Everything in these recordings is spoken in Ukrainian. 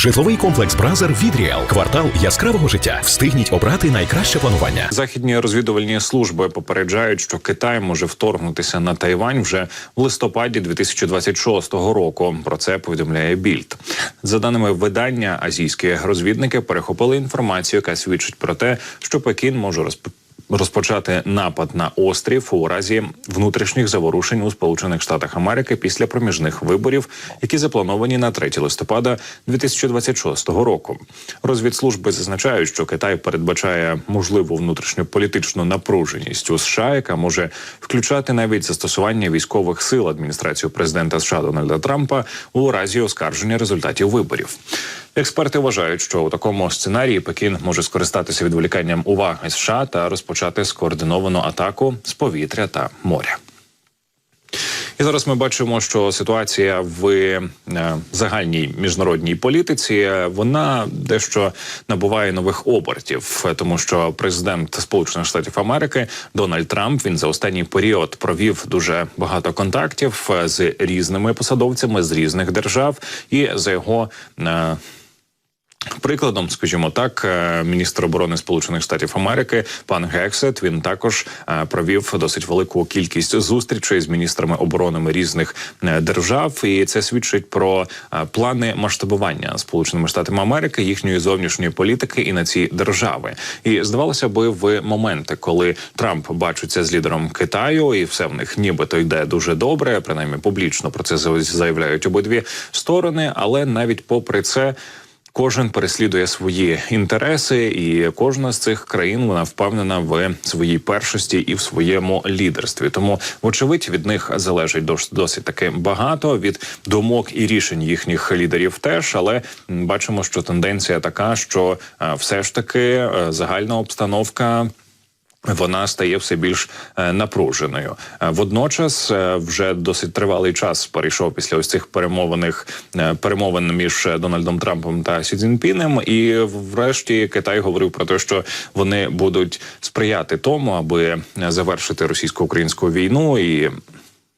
Житловий комплекс Бразер від Ріал. Квартал яскравого життя. Встигніть обрати найкраще планування. Західні розвідувальні служби попереджають, що Китай може вторгнутися на Тайвань вже в листопаді 2026 року. Про це повідомляє Більд. За даними видання, азійські розвідники перехопили інформацію, яка свідчить про те, що Пекін може розпочати розпочати напад на острів у разі внутрішніх заворушень у Сполучених Штатах Америки після проміжних виборів, які заплановані на 3 листопада 2026 року. Розвідслужби зазначають, що Китай передбачає можливу внутрішньополітичну напруженість у США, яка може включати навіть застосування військових сил адміністрацію президента США Дональда Трампа у разі оскарження результатів виборів. Експерти вважають, що у такому сценарії Пекін може скористатися відволіканням уваги США та розпочати скоординовану атаку з повітря та моря. І зараз ми бачимо, що ситуація в е, загальній міжнародній політиці е, вона дещо набуває нових обертів, тому що президент Сполучених Штатів Америки Дональд Трамп він за останній період провів дуже багато контактів е, з різними посадовцями з різних держав, і за його Прикладом, скажімо так, е, міністр оборони Сполучених Штатів Америки пан Гексет він також е, провів досить велику кількість зустрічей з міністрами оборони різних е, держав, і це свідчить про плани масштабування Сполученими Штатами Америки їхньої зовнішньої політики і на ці держави. І здавалося би, в моменти, коли Трамп бачиться з лідером Китаю, і все в них нібито йде дуже добре, принаймні публічно про це заявляють обидві сторони, але навіть попри це. Кожен переслідує свої інтереси, і кожна з цих країн вона впевнена в своїй першості і в своєму лідерстві. Тому, вочевидь, від них залежить досить таки багато від думок і рішень їхніх лідерів. Теж але бачимо, що тенденція така, що е, все ж таки е, загальна обстановка. Вона стає все більш е, напруженою. Е, водночас е, вже досить тривалий час перейшов після ось цих перемовиних перемовин між Дональдом Трампом та Сі Цзіньпінем. І врешті Китай говорив про те, що вони будуть сприяти тому, аби завершити російсько-українську війну і.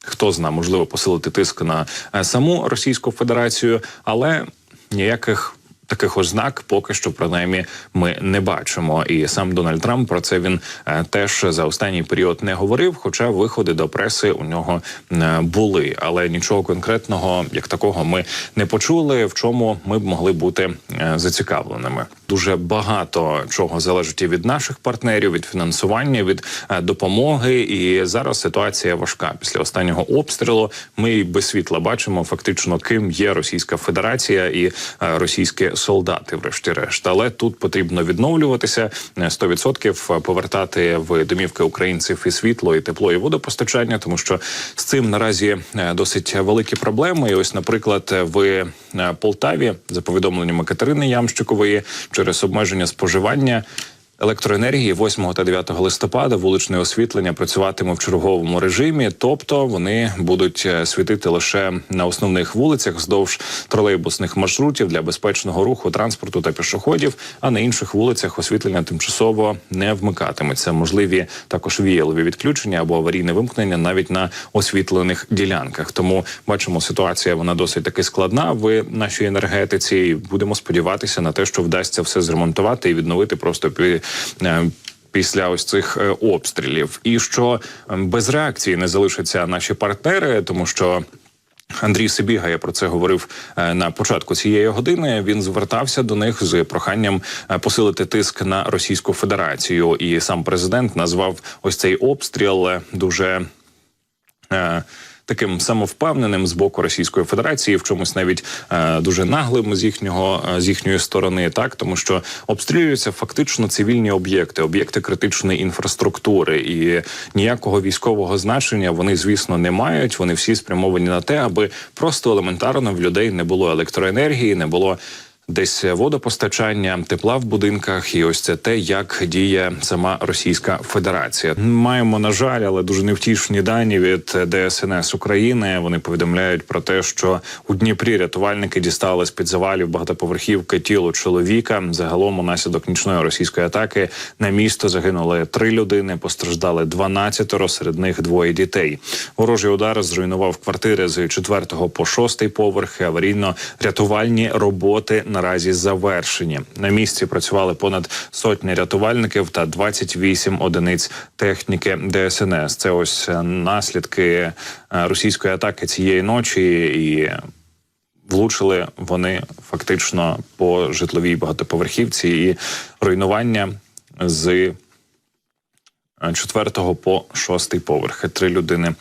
Хто зна, можливо, посилити тиск на саму Російську Федерацію, але ніяких таких ознак поки що принаймні, ми не бачимо. І сам Дональд Трамп про це він е, теж за останній період не говорив. Хоча виходи до преси у нього е, були, але нічого конкретного як такого ми не почули. В чому ми б могли бути е, зацікавленими. Дуже багато чого залежить і від наших партнерів, від фінансування, від допомоги. І зараз ситуація важка. Після останнього обстрілу ми без світла бачимо фактично, ким є Російська Федерація і російське солдати, врешті-решт. Але тут потрібно відновлюватися 100% повертати в домівки українців і світло, і тепло, і водопостачання, тому що з цим наразі е, досить великі проблеми. І ось, наприклад, в е, Полтаві за повідомленнями Катерини Ямщикової через обмеження споживання електроенергії 8 та 9 листопада вуличне освітлення працюватиме в черговому режимі, тобто вони будуть е, світити лише на основних вулицях вздовж тролейбусних маршрутів для безпечного руху транспорту та пішоходів. А на інших вулицях освітлення тимчасово не вмикатиметься. Можливі також віялові відключення або аварійне вимкнення навіть на освітлених ділянках. Тому бачимо, ситуація вона досить таки складна в нашій енергетиці. Будемо сподіватися на те, що вдасться все зремонтувати і відновити просто після ось цих е, обстрілів, і що ем, без реакції не залишаться наші партнери, тому що. Андрій Сибіга, я про це говорив е, на початку цієї години. Він звертався до них з проханням посилити тиск на Російську Федерацію, і сам президент назвав ось цей обстріл дуже таким самовпевненим з боку Російської Федерації, в чомусь навіть е, дуже наглим з їхнього е, з їхньої сторони, так тому що обстрілюються фактично цивільні об'єкти, об'єкти критичної інфраструктури, і ніякого військового значення вони, звісно, не мають. Вони всі спрямовані на те, аби просто елементарно в людей не було електроенергії, не було десь водопостачання, тепла в будинках, і ось це те, як діє сама Російська Федерація. Маємо на жаль, але дуже невтішні дані від ДСНС України. Вони повідомляють про те, що у Дніпрі рятувальники дістали з під завалів багатоповерхівки тіло чоловіка. Загалом унаслідок нічної російської атаки на місто загинули три людини. Постраждали 12, серед них двоє дітей. Ворожий удар зруйнував квартири з четвертого по шостий поверхи. Аварійно рятувальні роботи на наразі завершені. На місці працювали понад сотні рятувальників та 28 одиниць техніки ДСНС. Це ось е, наслідки е, російської атаки цієї ночі і. Влучили вони фактично по житловій багатоповерхівці і руйнування з е, четвертого по шостий поверх. Три людини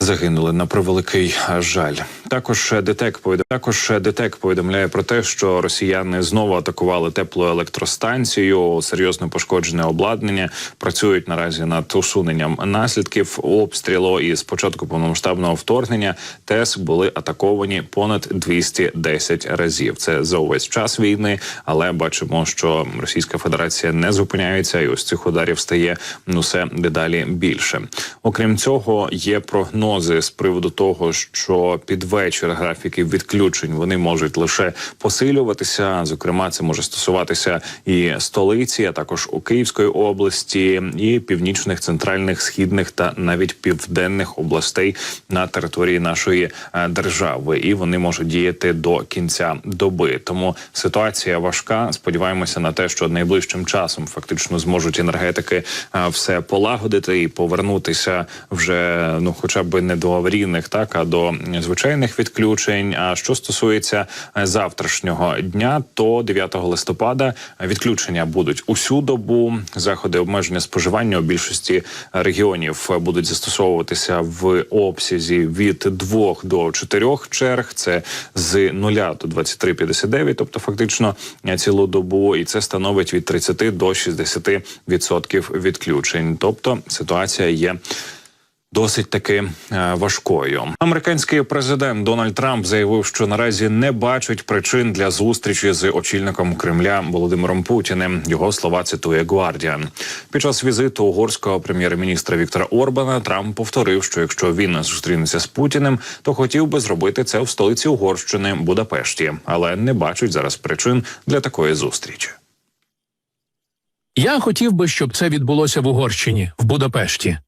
загинули на превеликий жаль. Також ДТЕК повідомляє, також ДТЕК повідомляє про те, що росіяни знову атакували теплу електростанцію, серйозно пошкоджене обладнання. Працюють наразі над усуненням наслідків обстрілу. І з початку повномасштабного вторгнення ТЕС були атаковані понад 210 разів. Це за увесь час війни, але бачимо, що Російська Федерація не зупиняється, і ось цих ударів стає ну дедалі більше. Окрім цього, є прогнози з приводу того, що під вечір графіки відключень вони можуть лише посилюватися. Зокрема, це може стосуватися і столиці, а також у Київської області, і північних, центральних, східних та навіть південних областей на території нашої е, держави, і вони можуть діяти до кінця доби. Тому ситуація важка. Сподіваємося на те, що найближчим часом фактично зможуть енергетики е, все полагодити і повернутися вже ну, хоча б не до аварійних, так а до звичайних відключень. А що стосується е, завтрашнього дня, то 9 листопада відключення будуть усю добу. Заходи обмеження споживання у більшості регіонів будуть застосовуватися в обсязі від 2 до 4 черг. Це з 0 до 23.59, тобто фактично е, цілу добу, і це становить від 30 до 60% відсотків відключень. Тобто ситуація є. Досить таки е, важкою. Американський президент Дональд Трамп заявив, що наразі не бачить причин для зустрічі з очільником Кремля Володимиром Путіним. Його слова цитує Гвардіан. Під час візиту угорського прем'єр-міністра Віктора Орбана Трамп повторив, що якщо він зустрінеться з Путіним, то хотів би зробити це в столиці Угорщини Будапешті, але не бачить зараз причин для такої зустрічі. Я хотів би, щоб це відбулося в Угорщині, в Будапешті.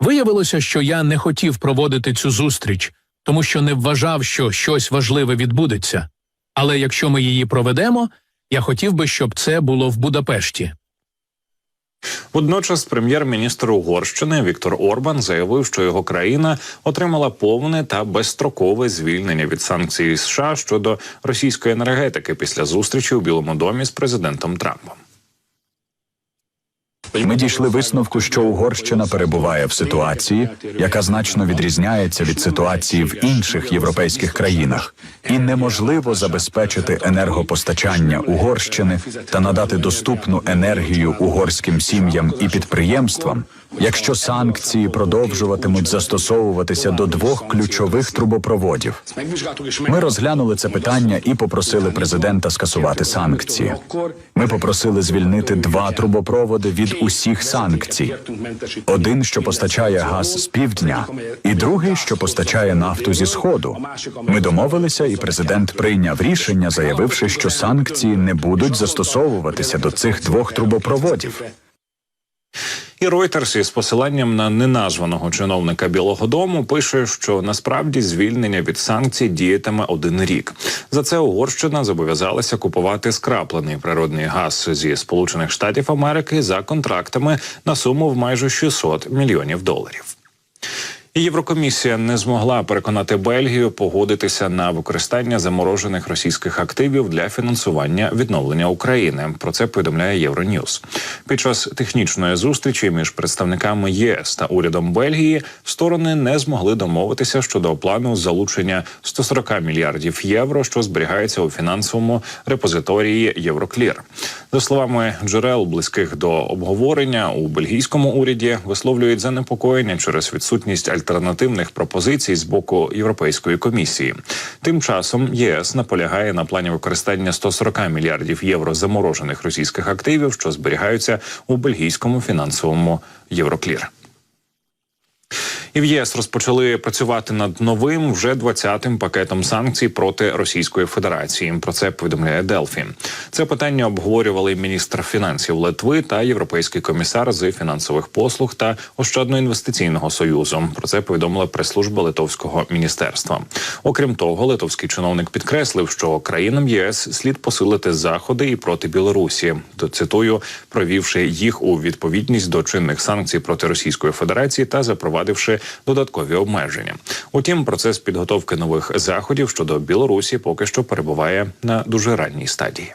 Виявилося, що я не хотів проводити цю зустріч, тому що не вважав, що щось важливе відбудеться. Але якщо ми її проведемо, я хотів би, щоб це було в Будапешті. Водночас, прем'єр-міністр Угорщини Віктор Орбан заявив, що його країна отримала повне та безстрокове звільнення від санкцій США щодо російської енергетики після зустрічі у Білому домі з президентом Трампом. Ми дійшли висновку, що Угорщина перебуває в ситуації, яка значно відрізняється від ситуації в інших європейських країнах, і неможливо забезпечити енергопостачання Угорщини та надати доступну енергію угорським сім'ям і підприємствам, якщо санкції продовжуватимуть застосовуватися до двох ключових трубопроводів. Ми розглянули це питання і попросили президента скасувати санкції. Ми попросили звільнити два трубопроводи від усіх санкцій: один, що постачає газ з півдня, і другий, що постачає нафту зі сходу. Ми домовилися, і президент прийняв рішення, заявивши, що санкції не будуть застосовуватися до цих двох трубопроводів. І Reuters із посиланням на неназваного чиновника Білого Дому пише, що насправді звільнення від санкцій діятиме один рік. За це Угорщина зобов'язалася купувати скраплений природний газ зі Сполучених Штатів Америки за контрактами на суму в майже 600 мільйонів доларів. Єврокомісія не змогла переконати Бельгію погодитися на використання заморожених російських активів для фінансування відновлення України. Про це повідомляє Євроньюз. Під час технічної зустрічі між представниками ЄС та урядом Бельгії сторони не змогли домовитися щодо плану залучення 140 мільярдів євро, що зберігається у фінансовому репозиторії Євроклір. За словами джерел близьких до обговорення у бельгійському уряді висловлюють занепокоєння через відсутність альтернативних пропозицій з боку Європейської комісії. Тим часом ЄС наполягає на плані використання 140 мільярдів євро заморожених російських активів, що зберігаються у бельгійському фінансовому Євроклір. І в ЄС розпочали працювати над новим вже 20-тим пакетом санкцій проти Російської Федерації. Про це повідомляє Делфі. Це питання обговорювали міністр фінансів Литви та європейський комісар з фінансових послуг та ощадно-інвестиційного союзу. Про це повідомила прес-служба литовського міністерства. Окрім того, литовський чиновник підкреслив, що країнам ЄС слід посилити заходи і проти Білорусі. То цитую, провівши їх у відповідність до чинних санкцій проти Російської Федерації та запровадивши додаткові обмеження. Утім, процес підготовки нових заходів щодо Білорусі поки що перебуває на дуже ранній стадії.